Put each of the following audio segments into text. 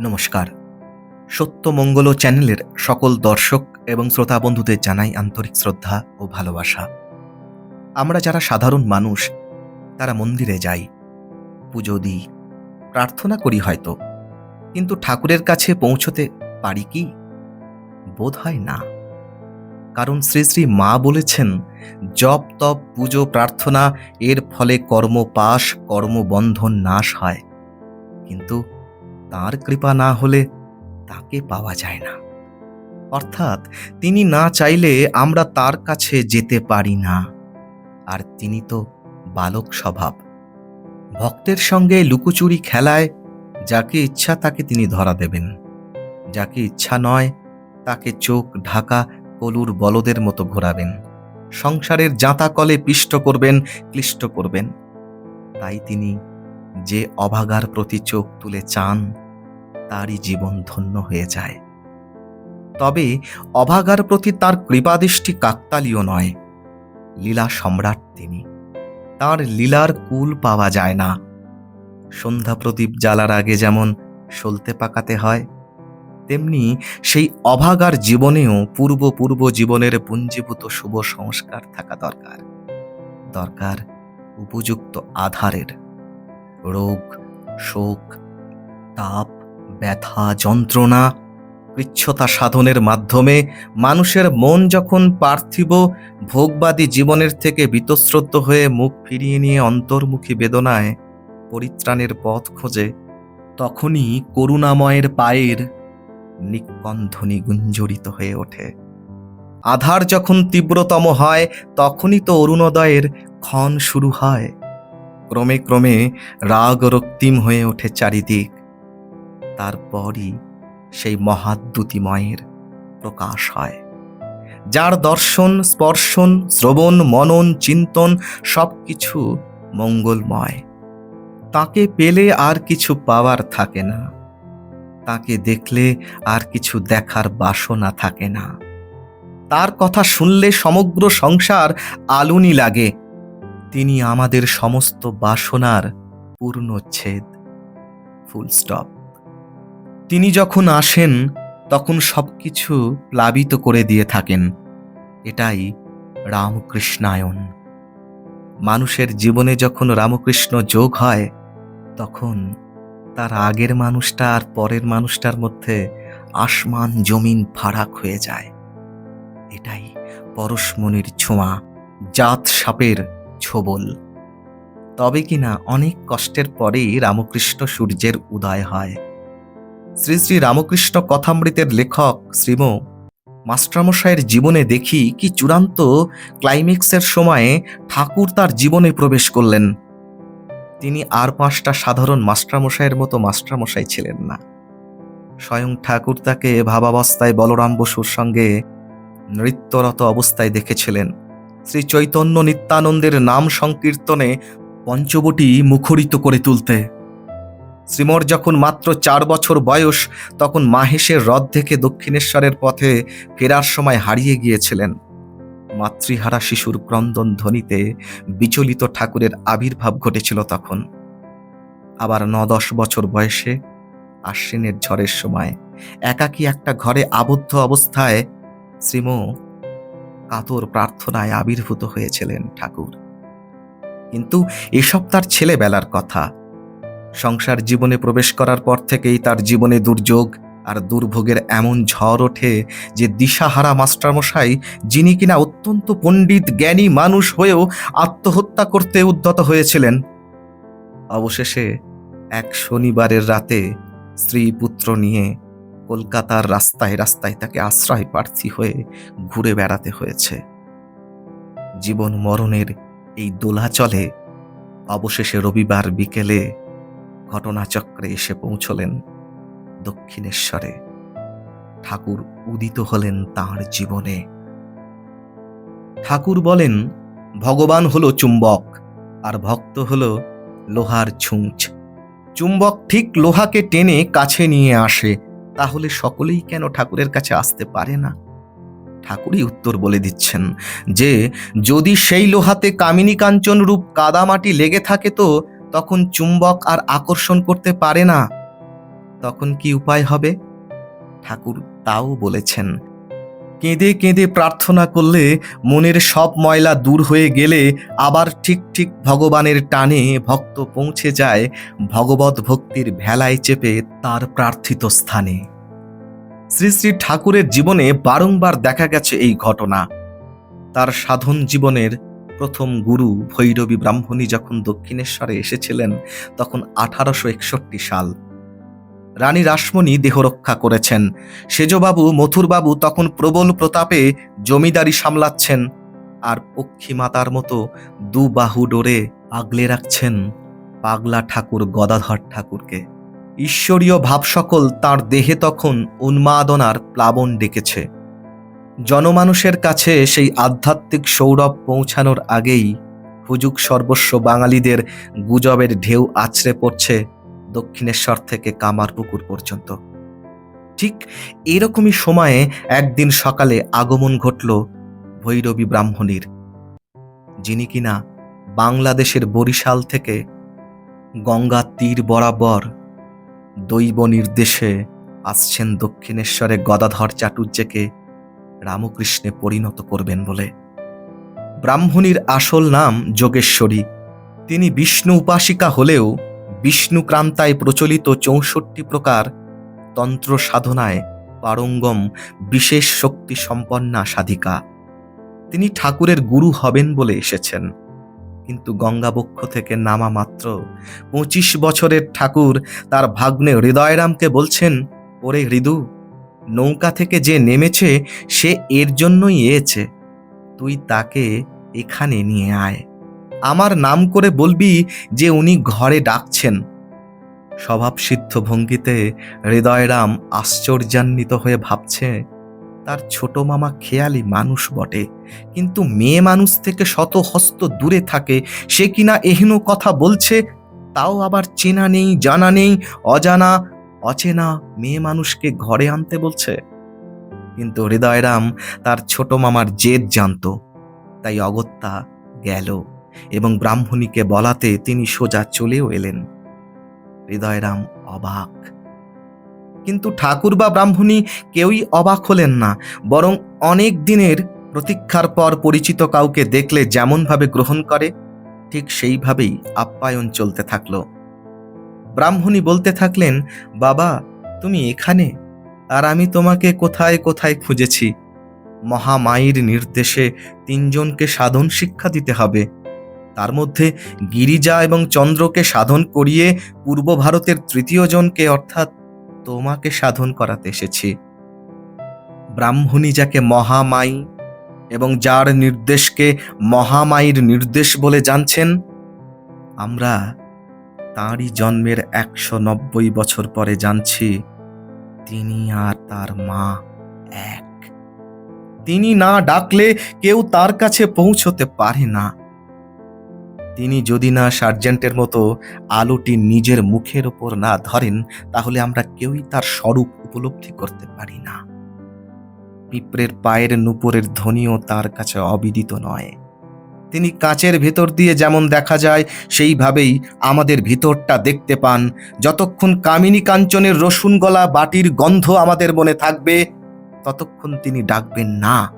নমস্কার। সত্যমঙ্গল চ্যানেলের সকল দর্শক এবং শ্রোতা বন্ধুদের জানাই আন্তরিক শ্রদ্ধা ও ভালোবাসা। আমরা যারা সাধারণ মানুষ, তারা মন্দিরে যাই, পুজো দিই, প্রার্থনা করি হয়তো, কিন্তু ঠাকুরের কাছে পৌঁছতে পারি কি? বোধ হয় না। কারণ শ্রী শ্রী মা বলেছেন, জপ, তপ, পুজো, প্রার্থনা, এর ফলে কর্মপাশ কর্মবন্ধন নাশ হয়। কিন্তু তার কৃপা না হলে তাকে পাওয়া যায় না। অর্থাৎ তিনি না চাইলে আমরা তার কাছে যেতে পারি না। আর তিনি তো বালক স্বভাব। ভক্তের সঙ্গে লুকোচুরি খেলায় যাকে ইচ্ছা তাকে তিনি ধরা দেবেন। যাকে ইচ্ছা নয় তাকে চোখ ঢাকা কলুর বলদের মতো ঘোরাবেন। সংসারের জাঁতাকলে পিষ্ট করবেন, ক্লিষ্ট করবেন। তাই তিনি যে অভাগার প্রতি চোখ তুলে চান তারই জীবন ধন্য হয়ে যায়। তবে অভাগার প্রতি তার কৃপাদৃষ্টি কাকতালীয় নয়। লীলা সম্রাট তিনি। তার লীলার কুল পাওয়া যায় না। সন্ধ্যা প্রদীপ জ্বালার আগে যেমন সলতে পাকাতে হয়, তেমনি সেই অভাগার জীবনেও পূর্ব পূর্ব জীবনের পুঞ্জীভূত শুভ সংস্কার থাকা দরকার। দরকার উপযুক্ত আধারের। রোগ, শোক, তাপ ব্যথা, যন্ত্রণা কৃচ্ছতা সাধনের মাধ্যমে মানুষের মন যখন পার্থিব, ভোগবাদী জীবনের থেকে বীতশ্রদ্ধ হয়ে মুখ ফিরিয়ে নিয়ে অন্তর্মুখী বেদনায় পরিত্রাণের পথ খোঁজে, তখনই করুণাময়ের পায়ের নিকন্ধনি গুঞ্জরিত হয়ে ওঠে। আধার যখন তীব্রতম হয়, তখনই তো অরুণোদয়ের ক্ষণ শুরু হয়। ক্রমে ক্রমে রাগ রক্তিম হয়ে ওঠে চারিদিক। তারপরই সেই মহাদ্যুতিময়ের প্রকাশ হয়। যার দর্শন, স্পর্শন, শ্রবণ, মনন, চিন্তন সব কিছু মঙ্গলময়। তাকে পেলে আর কিছু পাওয়ার থাকে না। তাকে দেখলে আর কিছু দেখার বাসনা থাকে না। তার কথা শুনলে সমগ্র সংসার আলুনি লাগে। তিনি আমাদের সমস্ত বাসনার পূর্ণচ্ছেদ। Full stop. তিনি যখন আসেন, তখন সব কিছু প্লাবিত করে দিয়ে থাকেন। এটাই রামকৃষ্ণায়ন। মানুষের জীবনে যখন রামকৃষ্ণ যোগ হয়, তখন তার আগের মানুষটা আর পরের মানুষটার মধ্যে আসমান জমিন ফারাক হয়ে যায়। এটাই পরশমণির ছোঁয়া, জাত সাপের ছোবল। তবে কিনা অনেক কষ্টের পরেই রামকৃষ্ণ সূর্যের উদয় হয়। শ্রী শ্রী রামকৃষ্ণ কথামৃতের লেখক শ্রীম মাস্টারমশাইয়ের জীবনে দেখি কি চূড়ান্ত ক্লাইম্যাক্সের সময়ে ঠাকুর তার জীবনে প্রবেশ করলেন। তিনি আর পাঁচটা সাধারণ মাস্টারমশাইয়ের মতো মাস্টারমশাই ছিলেন না। স্বয়ং ঠাকুর তাকে ভাবাবস্থায় বলরাম বসুর সঙ্গে নৃত্যরত অবস্থায় দেখেছিলেন। শ্রী চৈতন্য নিত্যানন্দের নাম সংকীর্তনে পঞ্চবটি মুখরিত করে তুলতে। শ্রীমর যখন মাত্র চার বছর বয়স, তখন মাহেশের হ্রদ থেকে দক্ষিণেশ্বরের পথে ফেরার সময় হারিয়ে গিয়েছিলেন। মাতৃহারা শিশুর ক্রন্দন ধ্বনিতে বিচলিত ঠাকুরের আবির্ভাব ঘটেছিল তখন। আবার ন দশ বছর বয়সে আশ্বিনের ঝড়ের সময় একাকী একটা ঘরে আবদ্ধ অবস্থায় শ্রীম কাতর প্রার্থনায় আবির্ভূত হয়েছিলেন ঠাকুর। কিন্তু এসব তার ছেলেবেলার কথা। সংসার জীবনে প্রবেশ করার পর থেকেই তার জীবনে দুর্যোগ আর দুর্ভোগের এমন ঝড় ওঠে যে দিশাহারা মাস্টারমশাই, যিনি কিনা অত্যন্ত পণ্ডিত, জ্ঞানী মানুষ হয়েও আত্মহত্যা করতে উদ্যত হয়েছিলেন। অবশেষে এক শনিবারের রাতে স্ত্রী পুত্র নিয়ে কলকাতার রাস্তায় রাস্তায় তাকে আশ্রয় প্রার্থী হয়ে ঘুরে বেড়াতে হয়েছে। জীবন মরণের এই দোলাচলে অবশেষে রবিবার বিকেলে ঘটনাচক্রে এসে পৌঁছলেন দক্ষিণেশ্বরে। ঠাকুর উদিত হলেন তাঁর জীবনে। ঠাকুর বলেন, ভগবান হলো চুম্বক, আর ভক্ত হলো লোহার ছুঁচ। চুম্বক ঠিক লোহাকে টেনে কাছে নিয়ে আসে, তাহলে সকলেই কেন ঠাকুরের কাছে আসতে পারে না? ঠাকুরই উত্তর বলে দিচ্ছেন যে, যদি সেই লোহাতে কামিনী কাঞ্চন রূপ কাদামাটি লেগে থাকে তো তখন চুম্বক আর আকর্ষণ করতে পারে না। তখন কি উপায় হবে? ঠাকুর তাও বলেছেন। কেঁদে কেঁদে প্রার্থনা করলে মনের সব ময়লা দূর হয়ে গেলে আবার ঠিক ঠিক ভগবানের টানে ভক্ত পৌঁছে যায় ভগবত ভক্তির ভেলায় চেপে তার প্রার্থিত স্থানে। শ্রী শ্রী ঠাকুরের জীবনে বারংবার দেখা গেছে এই ঘটনা। তার সাধন জীবনের প্রথম গুরু ভৈরবী ব্রাহ্মণী যখন দক্ষিণেশ্বরে এসেছিলেন, তখন আঠারোশো একষট্টি সাল। রানী রাসমণি দেহরক্ষা করেছেন। সেজবাবু, মথুরবাবু তখন প্রবল প্রতাপে জমিদারি সামলাচ্ছেন আর পক্ষী মাতার মতো দু বাহু ডোরে আগলে রাখছেন পাগলা ঠাকুর গদাধর ঠাকুরকে। ঈশ্বরীয় ভাব সকল তাঁর দেহে তখন উন্মাদনার প্লাবন ডেকেছে। জনমানুষের কাছে সেই আধ্যাত্মিক সৌরভ পৌঁছানোর আগেই হুজুক সর্বস্ব বাঙালিদের গুজবের ঢেউ আছড়ে পড়ছে দক্ষিণেশ্বর থেকে কামারপুকুর পর্যন্ত। ঠিক এরকমই সময়ে একদিন সকালে আগমন ঘটল ভৈরবী ব্রাহ্মণীর, যিনি কিনা বাংলাদেশের বরিশাল থেকে গঙ্গা তীর বরাবর দৈব নির্দেশে আসছেন দক্ষিণেশ্বরে গদাধর চাটুর্যকে রামকৃষ্ণে পরিণত করবেন বলে। ব্রাহ্মণীর আসল নাম যোগেশ্বরী। তিনি বিষ্ণু উপাসিকা হলেও বিষ্ণুক্রান্তায় প্রচলিত চৌষট্টি প্রকার তন্ত্র সাধনায় পারঙ্গম বিশেষ শক্তি সম্পন্না সাধিকা। তিনি ঠাকুরের গুরু হবেন বলে এসেছেন। কিন্তু গঙ্গাবক্ষ থেকে নামা মাত্র পঁচিশ বছরের ঠাকুর তার ভাগ্নে হৃদয়রামকে বলছেন, ওরে হৃদু নৌকা থেকে যে নেমেছে, সে এর জন্যই এসেছে। তুই তাকে এখানে নিয়ে আয়। আমার নাম করে বলবি যে উনি ঘরে ডাকছেন। স্বভাবসিদ্ধ ভঙ্গিতে হৃদয়রাম আশ্চর্যান্বিত হয়ে ভাবছে, তার ছোট মামা খেয়ালি মানুষ বটে, কিন্তু মেয়ে মানুষ থেকে শত হস্ত দূরে থাকে, সে কিনা এহেন কথা বলছে, তাও আবার চেনা নেই, জানা নেই, অজানা অচেনা মেয়ে মানুষকে ঘরে আনতে বলছে। কিন্তু হৃদয়রাম তার ছোট মামার জেদ জানত। তাই অগত্যা গেল এবং ব্রাহ্মণীকে বলাতে তিনি সোজা চলেও এলেন। হৃদয়রাম অবাক। কিন্তু ঠাকুর বা ব্রাহ্মণী কেউই অবাক হলেন না, বরং অনেক দিনের প্রতীক্ষার পর পরিচিত কাউকে দেখলে যেমনভাবে গ্রহণ করে, ঠিক সেইভাবেই আপ্যায়ন চলতে থাকল। ব্রাহ্মণী বলতে থাকলেন, বাবা, তুমি এখানে? আর আমি তোমাকে কোথায় কোথায় খুঁজেছি? মহামায়ীর নির্দেশে তিনজনকে সাধন শিক্ষা দিতে হবে। তার মধ্যে গিরিজা এবং চন্দ্রকে সাধন করিয়ে পূর্ব ভারতের তৃতীয় জনকে অর্থাৎ তোমাকে সাধন করাতে এসেছি। ব্রাহ্মণী যাকে মহামায়ী এবং যার নির্দেশকে মহামায়ীর নির্দেশ বলে জানছেন, আমরা তাঁরই জন্মের একশো নব্বই বছর পরে জানছি তিনি আর তার মা এক। তিনি না ডাকলে কেউ তার কাছে পৌঁছতে পারে না। তিনি যদি না সার্জেন্টের মতো আলোটি নিজের মুখের ওপর না ধরেন, তাহলে আমরা কেউই তার স্বরূপ উপলব্ধি করতে পারি না। পিঁপড়ের পায়ের নুপুরের ধ্বনিও তার কাছে অবিদিত নয়। তিনি কাঁচের ভেতর দিয়ে যেমন দেখা যায়, সেইভাবেই আমাদের ভিতরটা দেখতে পান। যতক্ষণ কামিনী কাঞ্চনের রসুন গলা বাটির গন্ধ আমাদের মনে থাকবে, ততক্ষণ তিনি ডাকবেন না।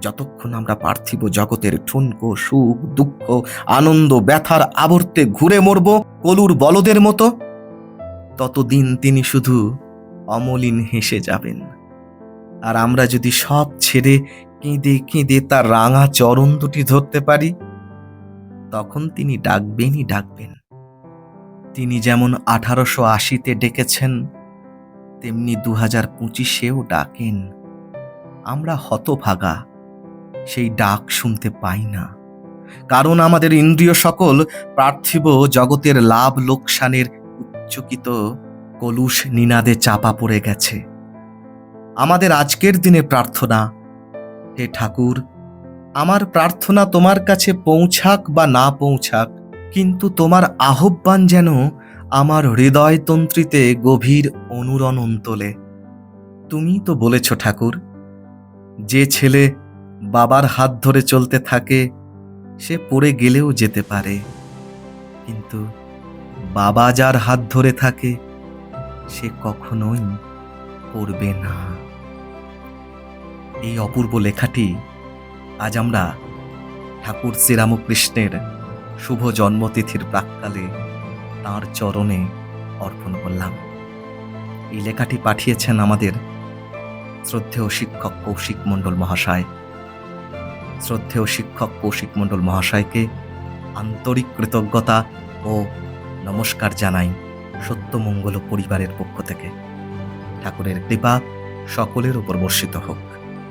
যতক্ষণ আমরা পার্থিব জগতের ঠুনকো সুখ, দুঃখ, আনন্দ, ব্যথার আবর্তে ঘুরে মরব কলুর বলদের মতো, ততদিন তিনি শুধু অমলিন হেসে যাবেন। আর আমরা যদি সব ছেড়ে কেঁদে কেঁদে তার রাঙা চরণ দুটি ধরতে পারি, তখন তিনি ডাকবেনই ডাকবেন। তিনি যেমন আঠারোশো আশিতে ডেকেছেন, তেমনি দু হাজার পঁচিশেও ডাকেন। আমরা হতভাগা, সেই ডাক শুনতে পাই না। কারণ আমাদের ইন্দ্রিয় সকল পার্থিব জগতের লাভ লোকসানের উচ্চকিত কলুষ নিনাদে চাপা পড়ে গেছে। আমাদের আজকের দিনে প্রার্থনা। হে ঠাকুর, আমার প্রার্থনা তোমার কাছে পৌঁছাক বা না পৌঁছাক, কিন্তু তোমার আহ্বান যেন আমার হৃদয়তন্ত্রীতে গভীর অনুরণন তোলে তুমি তো বলেছ ঠাকুর, যে ছেলে বাবার হাত ধরে চলতে থাকে, সে পড়ে গেলেও যেতে পারে। কিন্তু বাবা যার হাত ধরে থাকে, সে কখনোই পড়বে না। এই অপূর্ব লেখাটি আজ আমরা ঠাকুর শ্রীরামকৃষ্ণের শুভ জন্মতিথির প্রাককালে তাঁর চরণে অর্পণ করলাম। এই লেখাটি পাঠিয়েছেন আমাদের শ্রদ্ধেয় শিক্ষক কৌশিক মণ্ডল মহাশয়। শ্রদ্ধেয় শিক্ষক কৌশিক মণ্ডল মহাশয়কে আন্তরিক কৃতজ্ঞতা ও নমস্কার জানাই সত্যমঙ্গল পরিবারের পক্ষ থেকে। ঠাকুরের কৃপা সকলের উপর বর্ষিত হোক।